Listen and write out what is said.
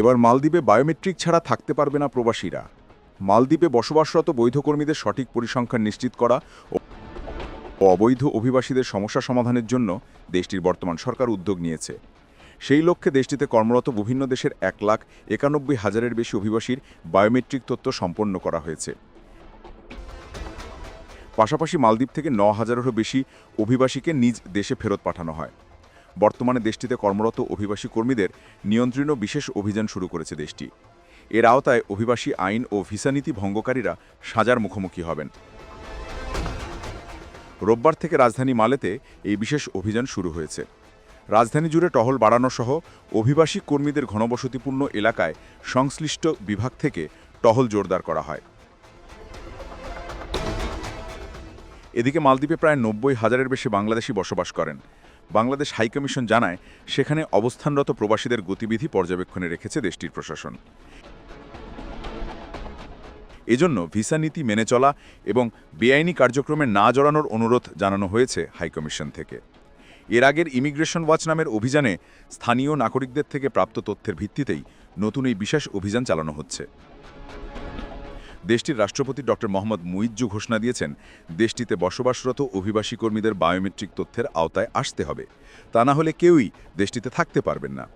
এবার মালদ্বীপে বায়োমেট্রিক ছাড়া থাকতে পারবে না প্রবাসীরা। মালদ্বীপে বসবাসরত বৈধ কর্মীদের সঠিক পরিসংখ্যান নিশ্চিত করা ও অবৈধ অভিবাসীদের সমস্যা সমাধানের জন্য দেশটির বর্তমান সরকার উদ্যোগ নিয়েছে। সেই লক্ষ্যে দেশটিতে কর্মরত বিভিন্ন দেশের এক লাখ একানব্বই হাজারের বেশি অভিবাসীর বায়োমেট্রিক তথ্য সম্পন্ন করা হয়েছে। পাশাপাশি মালদ্বীপ থেকে ন হাজারেরও বেশি অভিবাসীকে নিজ দেশে ফেরত পাঠানো হয়। বর্তমানে দেশটিতে কর্মরত অভিবাসী কর্মীদের নিয়ন্ত্রণ বিশেষ অভিযান শুরু করেছে দেশটি। এর আওতায় অভিবাসী আইন ও ভিসা নীতি ভঙ্গকারীরা সাজার মুখোমুখি হবেন। রোববার থেকে রাজধানী মালেতে এই বিশেষ অভিযান শুরু হয়েছে। রাজধানী জুড়ে টহল বাড়ানো সহ অভিবাসী কর্মীদের ঘনবসতিপূর্ণ এলাকায় সংশ্লিষ্ট বিভাগ থেকে টহল জোরদার করা হয়। এদিকে মালদ্বীপে প্রায় নব্বই হাজারের বেশি বাংলাদেশি বসবাস করেন। বাংলাদেশ হাইকমিশন জানায়, সেখানে অবস্থানরত প্রবাসীদের গতিবিধি পর্যবেক্ষণে রেখেছে দেশটির প্রশাসন। এজন্য ভিসা নীতি মেনে চলা এবং বেআইনি কার্যক্রমে না জড়ানোর অনুরোধ জানানো হয়েছে হাইকমিশন থেকে। এর আগের ইমিগ্রেশন ওয়াচ নামের অভিযানে স্থানীয় নাগরিকদের থেকে প্রাপ্ত তথ্যের ভিত্তিতেই নতুন এই বিশেষ অভিযান চালানো হচ্ছে। দেশটির রাষ্ট্রপতি ডক্টর মোহাম্মদ মুইজ্জু ঘোষণা দিয়েছেন, দেশটিতে বসবাসরত অভিবাসী কর্মীদের বায়োমেট্রিক তথ্যের আওতায় আসতে হবে। তা না হলে কেউই দেশটিতে থাকতে পারবেন না।